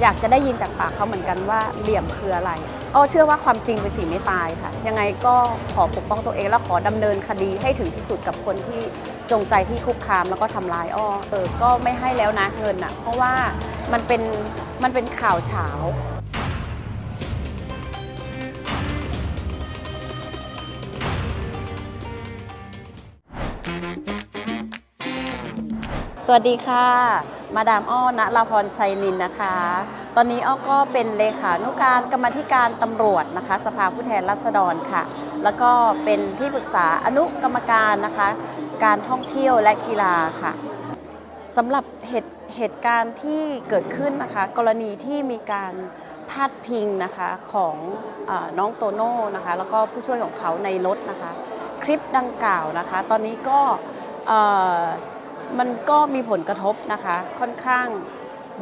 อยากจะได้ยินจากปากเขาเหมือนกันว่าเหลี่ยมคืออะไรอ้อเชื่อว่าความจริงเป็นสิ่งไม่ตายค่ะ ยังไงก็ขอปกป้องตัวเองและขอดำเนินคดีให้ถึงที่สุดกับคนที่จงใจที่คุกคามแล้วก็ทำร้ายอ้อเออก็ไม่ให้แล้วนะเงินอะเพราะว่ามันเป็นมันเป็นข่าวเฉา สวัสดีค่ะ มาดามอ้อณลาพรชัยนินนะคะ ตอนนี้อ้อก็เป็นเลขานุการกรรมธิการตำรวจนะคะ สภาผู้แทนราษฎรค่ะ แล้วก็เป็นที่ปรึกษาอนุกรรมการนะคะ การท่องเที่ยวและกีฬาค่ะสำหรับเหตุเหตุการณ์ที่เกิดขึ้นนะคะ กรณีที่มีการพาดพิงนะคะของอน้องโตโน่นะคะ แล้วก็ผู้ช่วยของเขาในรถนะคะ คลิปดังกล่าวนะคะ ตอนนี้ก็ มันก็มีผลกระทบนะคะ ค่อนข้าง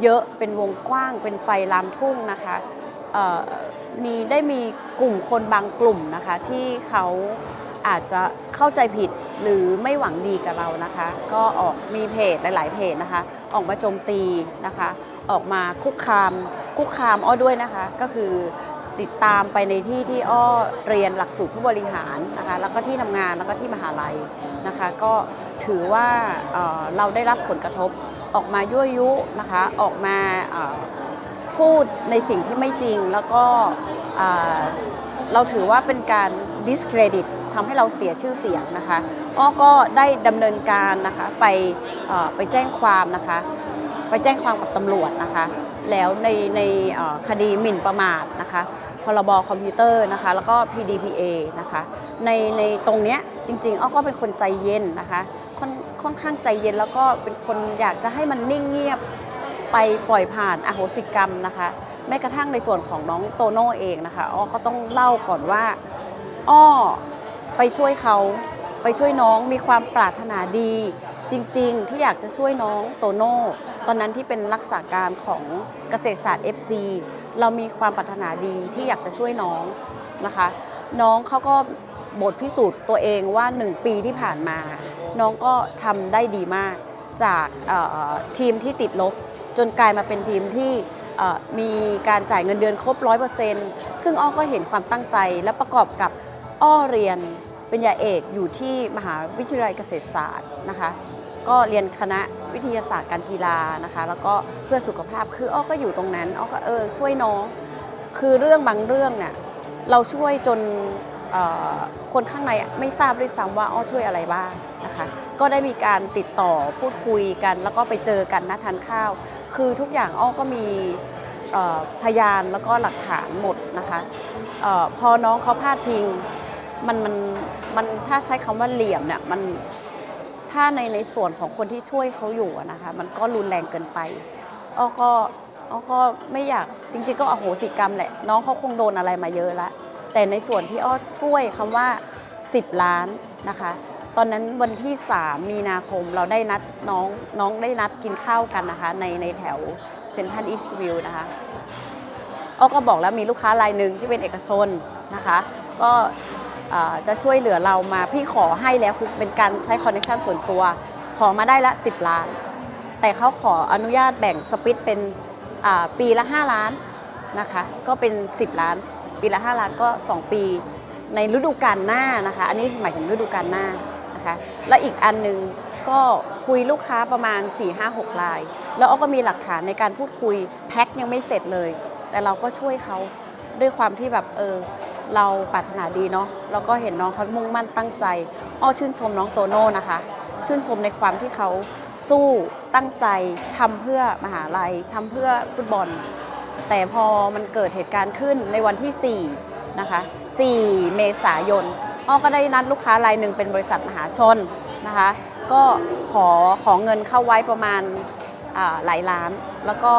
เยอะเป็นวงกว้าง เป็นไฟลามทุ่งนะคะมีได้มีกลุ่มคนบางกลุ่มนะคะ ที่เขาอาจจะเข้าใจผิดหรือไม่หวังดีกับเรานะคะ ก็ออกมีเพจหลาย ๆ เพจนะคะ ออกมาโจมตีนะคะ ออกมาคุกคามคุกคามอ้อด้วยนะคะ ก็คือ ติดตามไปในที่ที่อ้อเรียนหลักสูตรผู้บริหารนะคะแล้วก็ที่ทำงานแล้วก็ที่มหาลัยนะคะ ก็ถือว่าเเราได้รับผลกระทบออกมายั่วยุนะคะออกมาพูดในสิ่งที่ไม่จริง แล้วก็เเราถือว่าเป็นการ discredit ทำให้เราเสียชื่อเสียงนะคะอ้อก็ได้ดำเนินการนะคะไปไปแจ้งความนะคะ ไปแจ้งความกับตำรวจนะคะ แล้วในในคดีหมิ่นประมาทนะคะพรบคอมพิวเตอร์นะคะแล้วก็ PDPA นะคะในในตรงเนี้ยจริงๆอ้อก็เป็นคนใจเย็นนะคะค่อนค่อนข้างใจเย็นแล้วก็เป็นคนอยากจะให้มันนิ่งเงียบไปปล่อยผ่านอโหสิกรรมนะคะแม้กระทั่งในส่วนของน้องโตโน่เองนะคะอ้อก็ต้องเล่าก่อนว่าอ้อไปช่วยเขาไปช่วยน้องมีความปรารถนาดี จริงๆ ที่อยากจะช่วยน้องโตโน่ ตอนนั้นที่เป็นรักษาการของเกษตรศาสตร์ FC เรามีความปรารถนาดีที่อยากจะช่วยน้องนะคะ น้องเขาก็บทพิสูจน์ตัวเองว่า 1 ปีที่ผ่านมา น้องก็ทำได้ดีมาก จากทีมที่ติดลบ จนกลายมาเป็นทีมที่มีการจ่ายเงินเดือนครบ 100%ซึ่งอ้อก็เห็นความตั้งใจและประกอบกับอ้อเรียนเปริญญาเอกอยู่ที่มหาวิทยาลัยเกษตรศาสตร์นะคะ ก็เรียนคณะวิทยาศาสตร์การกีฬานะคะ แล้วก็เพื่อสุขภาพคืออ้อก็อยู่ตรงนั้นอ้อก็เออช่วยน้อง คือเรื่องบางเรื่องเนี่ยเราช่วยจนคนข้างในไม่ทราบด้วยซ้ำว่าอ้อช่วยอะไรบ้างนะคะ ก็ได้มีการติดต่อพูดคุยกัน แล้วก็ไปเจอกันนัดทานข้าว คือทุกอย่างอ้อก็มีพยานแล้วก็หลักฐานหมดนะคะออพอน้องเขาพลาดพิงมันมันมันถ้าใช้คำว่าเหลี่ยมเนี่ยมัน ถ้าในในส่วนของคนที่ช่วยเขาอยู่นะคะ มันก็รุนแรงเกินไปอ้อก็อ้อก็ไม่อยากจริงๆก็อโหสิกรรมแหละ น้องเขาคงโดนอะไรมาเยอะล้วแต่ในส่วนที่อ้อช่วยคำว่า 10 ล้านนะคะ ตอนนั้นวันที่ 3 มีนาคมเราได้นัดน้องน้องได้นัดกินข้าวกันนะคะ ในในแถวเซนทันอีสต์วิวนะคะอ้อก็บอกแล้วมีลูกค้ารายหนึ่งที่เป็นเอกชนนะคะ ก็ จะช่วยเหลือเรามาพี่ขอให้แล้วคือเป็นการใช้คอนเนคชันส่วนตัว ขอมาได้ละ 10 ล้าน แต่เขาขออนุญาตแบ่งสปิตเป็นปีละ 5 ล้านนะคะก็เป็น 10 ล้าน ปีละ 5 ล้านก็ 2 ปีในฤดูกาลหน้านะคะ อันนี้หมายถึงฤดูกาลหน้านะคะ และอีกอันหนึงก็คุยลูกค้าประมาณ 4-5-6ราย แล้วก็มีหลักฐานในการพูดคุยแพ็คยังไม่เสร็จเลย แต่เราก็ช่วยเขาด้วยความที่แบบเออ เราปรารถนาดีเนาะแล้วก็เห็นน้องเขามุ่งมั่นตั้งใจ อ้อชื่นชมน้องโตโน่นะคะ ชื่นชมในความที่เขาสู้ตั้งใจทำเพื่อมหาลัยทำเพื่อฟุตบอล แต่พอมันเกิดเหตุการณ์ขึ้นในวันที่ 4 นะคะ 4 เมษายนอ้อก็ได้นัดลูกค้ารายหนึ่งเป็นบริษัทมหาชนนะคะ ก็ขอขอเงินเข้าไว้ประมาณหลายล้าน แล้วก็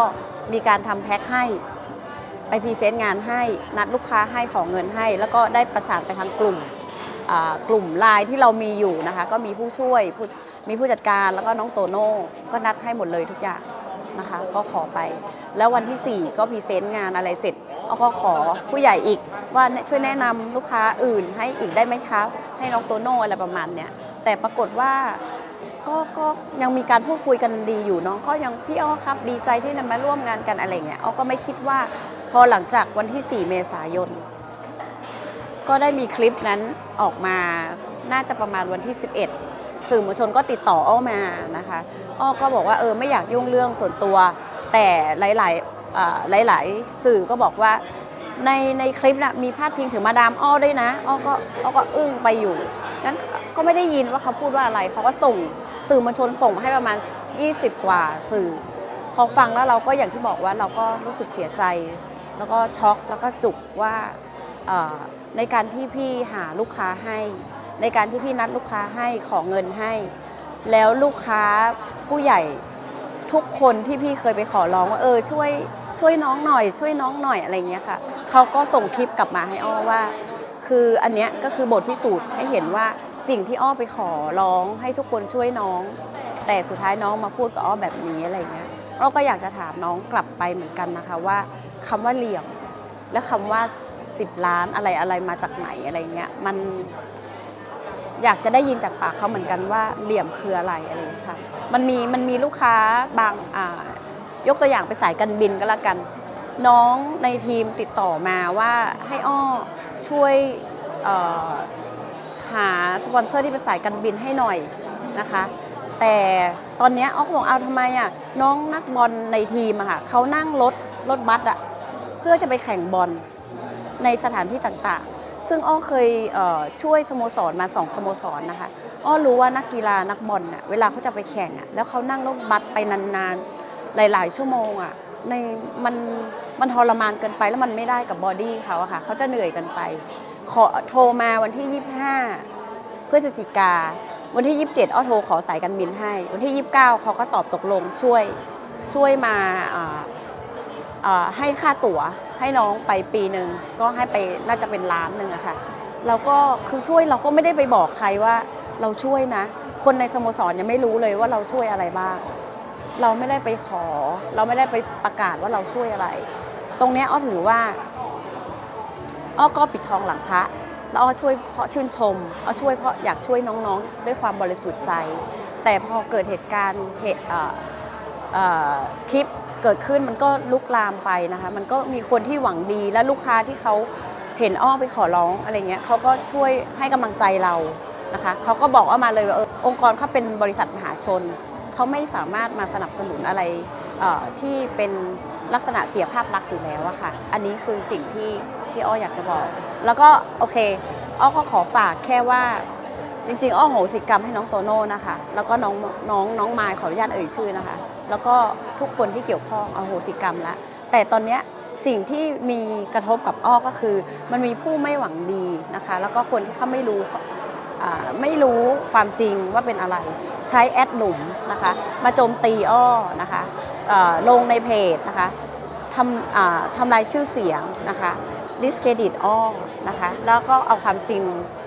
มีการทำแพ็คให้ ไปพรีเซนต์งานให้นัดลูกค้าให้ของเงินให้ แล้วก็ได้ประสานไปทางกลุ่มกลุ่มไลน์ที่เรามีอยู่นะคะ ก็มีผู้ช่วยมีผู้จัดการแล้วก็น้องโตโน่ก็นัดให้หมดเลยทุกอย่างนะคะ ก็ขอไป แล้ววันที่ 4 ก็พรีเซนต์งานอะไรเสร็จเอาก็ขอผู้ใหญ่อีกว่าช่วยแนะนำลูกค้าอื่นให้อีกได้ไหมคะให้น้องโตโน่อะไรประมาณเนี้ยแต่ปรากฏว่าก็ก็ยังมีการพูดคุยกันดีอยู่น้องก็ยังพี่อ้อครับดีใจที่นำมาร่วมงานกันอะไรเงี้ยอ้อก็ไม่คิดว่า พอหลังจากวันที่ 4 เมษายน ก็ได้มีคลิปนั้นออกมาน่าจะประมาณวันที่ 11 สื่อมวลชนก็ติดต่ออ้อมานะคะอ้อก็บอกว่าเออไม่อยากยุ่งเรื่องส่วนตัว แต่หลายๆอ่าหลาย ๆ สื่อก็บอกว่าในในคลิปน่ะมีพาดพิงถึงมาดามอ้อด้วยนะอ้อก็อ้อก็อึ้งไปอยู่งั้นก็ไม่ได้ยินว่าเขาพูดว่าอะไรเขาก็ส่งสื่อมวลชนส่งมาให้ประมาณ 20 กว่าสื่อ พอฟังแล้วเราก็อย่างที่บอกว่าเราก็รู้สึกเสียใจ แล้วก็ช็อกแล้วก็จุกว่าในการที่พี่หาลูกค้าให้ ในการที่พี่นัดลูกค้าให้ขอเงินให้ แล้วลูกค้าผู้ใหญ่ทุกคนที่พี่เคยไปขอร้องว่าเออช่วยช่วยน้องหน่อย ช่วยน้องหน่อยอะไรเงี้ยค่ะเขาก็ส่งคลิปกลับมาให้อ้อว่า คืออันเนี้ยก็คือบทพิสูจน์ให้เห็นว่าสิ่งที่อ้อไปขอร้องให้ทุกคนช่วยน้อง แต่สุดท้ายน้องมาพูดกับอ้อแบบนี้อะไรเงี้ย อ้อก็อยากจะถามน้องกลับไปเหมือนกันนะคะว่าคำว่าเหลี่ยม และคำว่า 10 ล้านอะไรอะไรมาจากไหนอะไรเงี้ยมันอยากจะได้ยินจากปากเขาเหมือนกันว่าเหลี่ยมคืออะไรอะไรอย่างเงี้ยค่ะมันมีมันมีลูกค้าบางอ่ายกตัวอย่างไปสายการบินก็แล้วกัน น้องในทีมติดต่อมาว่าให้อ้อช่วยหาสปอนเซอร์ที่เป็นสายการบินให้หน่อยนะคะ แต่ตอนนี้อ้อก็บอกเอาทำไมอะน้องนักบอลในทีมอะค่ะเขานั่งรถรถบัสอะเพื่อจะไปแข่งบอลในสถานที่ต่างๆ ซึ่งอ้อเคยเช่วยสโมสรมาสองสโมสรนะคะอ้อรู้ว่านักกีฬานักบอลน่ะเวลาเขาจะไปแข่งอะแล้วเขานั่งรถบัสไปนานๆ หลาย ๆ ชั่วโมงอะในมันมันทรมานเกินไปแล้วมันไม่ได้กับบอดี้เขาอะค่ะเขาจะเหนื่อยกันไป ขอโทรมาวันที่ 25พฤศจิกา วันที่ 27อ้อโทรขอสายการบินให้ วันที่ 29เขาก็ตอบตกลงช่วยช่วยมาให้ค่าตั๋วให้น้องไปปีหนึ่งก็ให้ไปน่าจะเป็นล้านหนึ่งอะค่ะเราก็คือช่วยเราก็ไม่ได้ไปบอกใครว่าเราช่วยนะ คนในสโมสรยังไม่รู้เลยว่าเราช่วยอะไรบ้าง เราไม่ได้ไปขอ เราไม่ได้ไปประกาศว่าเราช่วยอะไร ตรงนี้อ้อถือว่าอ้อก็ปิดทองหลังพระ แล้วอ้อช่วยเพราะชื่นชมอ้อช่วยเพราะอยากช่วยน้องๆ ด้วยความบริสุทธิ์ใจ แต่พอเกิดเหตุการณ์เหตุคลิปเกิดขึ้นมันก็ลุกลามไปนะคะ มันก็มีคนที่หวังดีและลูกค้าที่เขาเห็นอ้อไปขอร้องอะไรเงี้ยเขาก็ช่วยให้กำลังใจเรานะคะเขาก็บอกว่ามาเลยว่าออองค์กรเขาเป็นบริษัทมหาชนเขาไม่สามารถมาสนับสนุนอะไรที่เป็น ลักษณะเสียภาพลักษณ์อยู่แล้วอะค่ะ อันนี้คือสิ่งที่ที่อ้ออยากจะบอก แล้วก็โอเค อ้อก็ขอฝากแค่ว่า จริงๆ อ้อโหสิกรรมให้น้องโตโน่นะคะ แล้วก็น้องน้องน้องมายขออนุญาตเอ่ยชื่อนะคะ แล้วก็ทุกคนที่เกี่ยวข้องอโหสิกรรมละ แต่ตอนเนี้ยสิ่งที่มีกระทบกับอ้อก็คือ มันมีผู้ไม่หวังดีนะคะ แล้วก็คนที่เขาไม่รู้ ไม่รู้ความจริงว่าเป็นอะไร ใช้แอดหลุมนะคะมาโจมตีอ้อนะคะลงในเพจนะคะทำทำลายชื่อเสียงนะคะดิสเครดิตอ้อนะคะแล้วก็เอาความจริง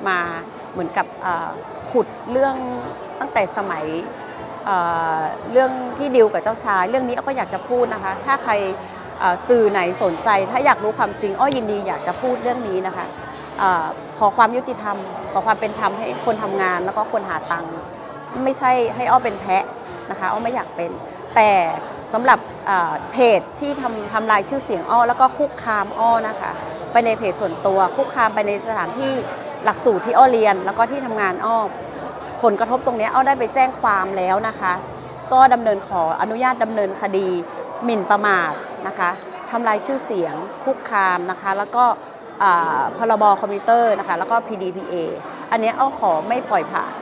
มาเหมือนกับขุดเรื่องตั้งแต่สมัยเเรื่องที่ดิวกับเจ้าชาย เรื่องนี้อ้อก็อยากจะพูดนะคะ ถ้าใครสื่อไหนสนใจ ถ้าอยากรู้ความจริงอ้อยินดีอยากจะพูดเรื่องนี้นะคะ ขอความยุติธรรม ขอความเป็นธรรมให้คนทำงานแล้วก็คนหาตังค์ไม่ใช่ให้อ้อเป็นแพะนะคะอ้อไม่อยากเป็น แต่สำหรับเพจที่ทำทำลายชื่อเสียงอ้อแล้วก็คุกคามอ้อนะคะไปในเพจส่วนตัวคุกคามไปในสถานที่หลักสูตรที่อ้อเรียน แล้วก็ที่ทำงานอ้อผลกระทบตรงนี้อ้อได้ไปแจ้งความแล้วนะคะ ก็ดำเนินขออนุญาตดำเนินคดีหมิ่นประมาทนะคะทำลายชื่อเสียงคุกคามนะคะ แล้วก็ พรบคอมพิวเตอร์นะคะแล้วก็ PDPA อันนี้ยอ้อขอไม่ปล่อยผ่าน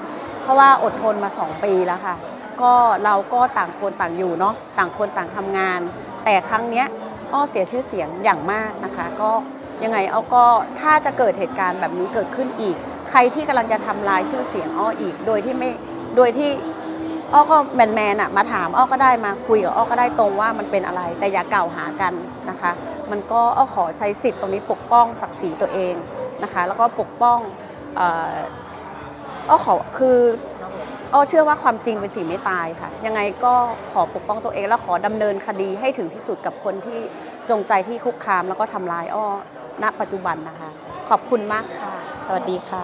เพราะว่าอดทนมา 2 ปีแล้วค่ะ ก็เราก็ต่างคนต่างอยู่เนาะต่างคนต่างทำงาน แต่ครั้งเนี้ยอ้อเสียชื่อเสียงอย่างมากนะคะ ก็ยังไงอ้อก็ถ้าจะเกิดเหตุการณ์แบบนี้เกิดขึ้นอีก ใครที่กำลังจะทำลายชื่อเสียงอ้ออีก โดยที่ไม่โดยที่ อ้อก็แมนแมนอะมาถามอ้อก็ได้มาคุยกับอ้อก็ได้ตรงว่ามันเป็นอะไร แต่อย่ากล่าวหากันนะคะ มันก็อ้อขอใช้สิทธิ์ตรงนี้ปกป้องศักดิ์ศรีตัวเองนะคะ แล้วก็ปกป้องอ้อขอคืออ้อเชื่อว่าความจริงเป็นสิ่งไม่ตายค่ะ ยังไงก็ขอปกป้องตัวเอง แล้วขอดำเนินคดีให้ถึงที่สุดกับคนที่จงใจที่คุกคามแล้วก็ทำร้ายอ้อณ ปัจจุบันนะคะ ขอบคุณมากค่ะ สวัสดีค่ะ